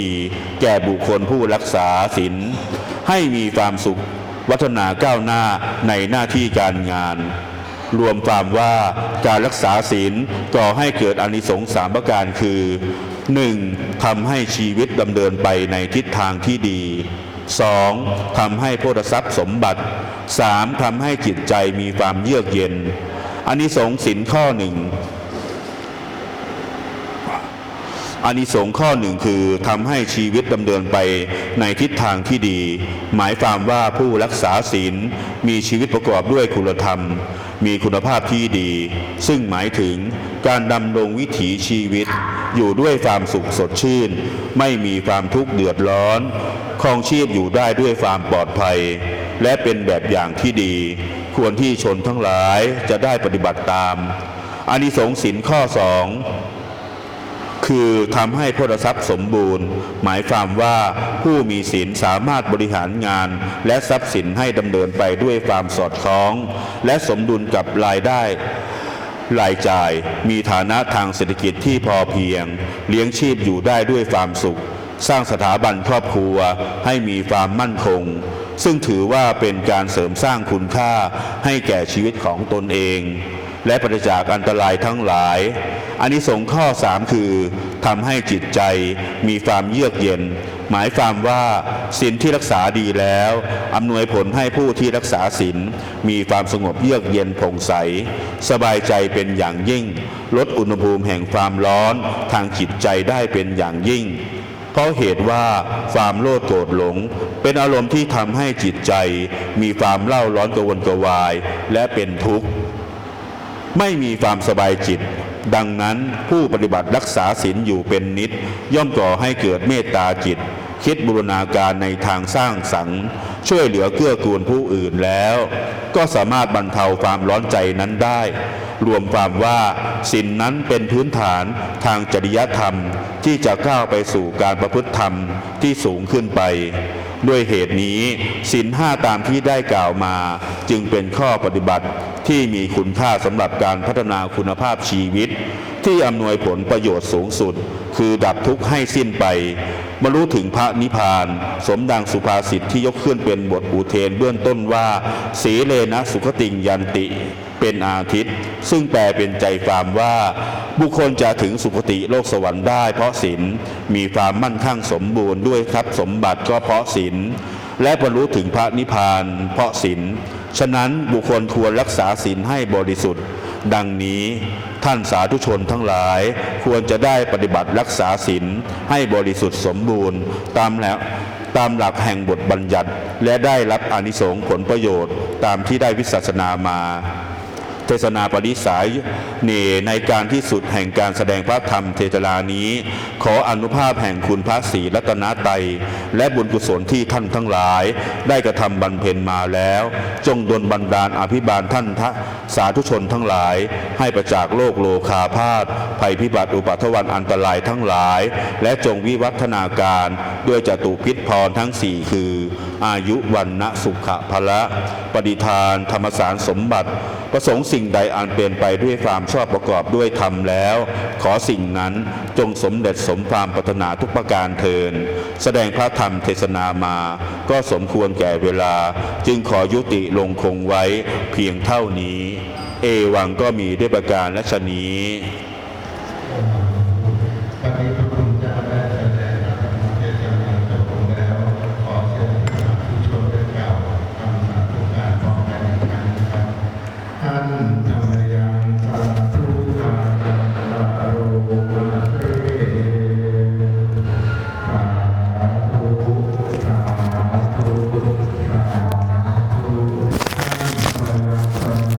ดีแก่บุคคลผู้รักษาศีลให้มีความสุขวัฒนาก้าวหน้าในหน้าที่การงาน รวมความว่าการรักษาศีลก่อให้เกิดอานิสงส์สามประการคือ 1. ทำให้ชีวิตดำเนินไปในทิศทางที่ดี 2. ทำให้โพธิทรัพย์สมบัติ 3. ทำให้จิตใจมีความเยือกเย็นอานิสงส์ศีลข้อหนึ่ง อานิสงส์ข้อหนึ่งคือทำให้ชีวิตดำเนินไปในทิศทางที่ดี หมายความว่าผู้รักษาศีลมีชีวิตประกอบด้วยคุณธรรม มีคุณภาพที่ดี ซึ่งหมายถึงการดำรงวิถีชีวิต อยู่ด้วยความสุขสดชื่น ไม่มีความทุกข์เดือดร้อนครองชีพอยู่ได้ด้วยความปลอดภัย และเป็นแบบอย่างที่ดี ควรที่ชนทั้งหลายจะได้ปฏิบัติตามอานิสงส์ศีลข้อสอง คือทำให้พลทรัพย์สมบูรณ์ หมายความว่าผู้มีศีลสามารถบริหารงาน และทรัพย์สินให้ดำเนินไปด้วยความสอดคล้อง และสมดุลกับรายได้รายจ่ายมีฐานะทางเศรษฐกิจที่พอเพียง เลี้ยงชีพอยู่ได้ด้วยความสุข สร้างสถาบันครอบครัวให้มีความมั่นคง ซึ่งถือว่าเป็นการเสริมสร้างคุณค่าให้แก่ชีวิตของตนเอง และปราศจากอันตรายทั้งหลายอานิสงส์ข้อ 3 คือทำให้จิตใจมีความเยือกเย็น หมายความว่าศีลที่รักษาดีแล้วอำนวยผลให้ผู้ที่รักษาศีลมีความสงบเยือกเย็นผ่องใส สบายใจเป็นอย่างยิ่ง ลดอุณหภูมิแห่งความร้อนทางจิตใจได้เป็นอย่างยิ่งเพราะเหตุว่าความโลภโกรธหลง เป็นอารมณ์ที่ทำให้จิตใจ มีความเล่าร้อนกระวนกระวาย และเป็นทุกข์ ไม่มีความสบายจิต ดังนั้นผู้ปฏิบัติรักษาศีลอยู่เป็นนิด ย่อมก่อให้เกิดเมตตาจิต คิดบูรณาการในทางสร้างสรรค์ช่วยเหลือเกื้อกูลผู้อื่นแล้ว ก็สามารถบรรเทาความร้อนใจนั้นได้ รวมความว่าศีลนนั้นเป็นพื้นฐานทางจริยธรรมที่จะก้าวไปสู่การประพฤติธรรมที่สูงขึ้นไปด้วยเหตุนี้ศีลห้าตามที่ได้กล่าวมา จึงเป็นข้อปฏิบัติ ที่มีคุณค่าสำหรับการพัฒนาคุณภาพชีวิต ที่อำนวยผลประโยชน์สูงสุด คือดับทุกข์ให้สิ้นไปบรรลุถึงพระนิพพาน สมดังสุภาษิตที่ยกขึ้นเป็นบทอุเทนเบื้องต้นว่าสีเลนะสุขติงยันติ เป็นอาทิตย์ ซึ่งแปลเป็นใจความว่า บุคคลจะถึงสุคติโลกสวรรค์ได้ เพราะศีลมีความมั่นคั่งสมบูรณ์ด้วยทรัพย์สมบัติก็เพราะศีลและบรรลุถึงพระนิพพาน เพราะศีล ฉะนั้นบุคคลควรรักษาศีลให้บริสุทธิ์ ดังนี้ท่านสาธุชนทั้งหลาย ควรจะได้ปฏิบัติรักษาศีลให้บริสุทธิ์สมบูรณ์ ตามแล้วตามหลักแห่งบทบัญญัติ และได้รับอนิสงส์ผลประโยชน์ ตามที่ได้วิสัชนามา เทศนาปริสายเนในการที่สุดแห่งการแสดงพระธรรมเทศนานี้ ขออนุภาพแห่งคุณพระศรีรัตนตยและบุญกุศลที่ท่านทั้งหลาย ได้กระทำบรรเพ็ญมาแล้ว จงดลบันดาลอภิบาลท่านทสาธุชนทั้งหลาย ให้ประจากโลกโลคาพาธภัยพิบัติอุปัทวันอันตรายทั้งหลาย และจงวิวัฒนาการด้วยจตุพิษพรทั้งสี่คือ อายุวันนสุขะพละปฏิทานธรรมสารสมบัติประสงค์สิ่งใดอันเป็นไปด้วยความชอบประกอบด้วยธรรมแล้ว ขอสิ่งนั้นจงสมเด็จสมความปรารถนาทุกประการเทิน แสดงพระธรรมเทศนามา ก็สมควรแก่เวลา จึงขอยุติลงคงไว้เพียงเท่านี้ เอวังก็มีด้วยประการและชนี้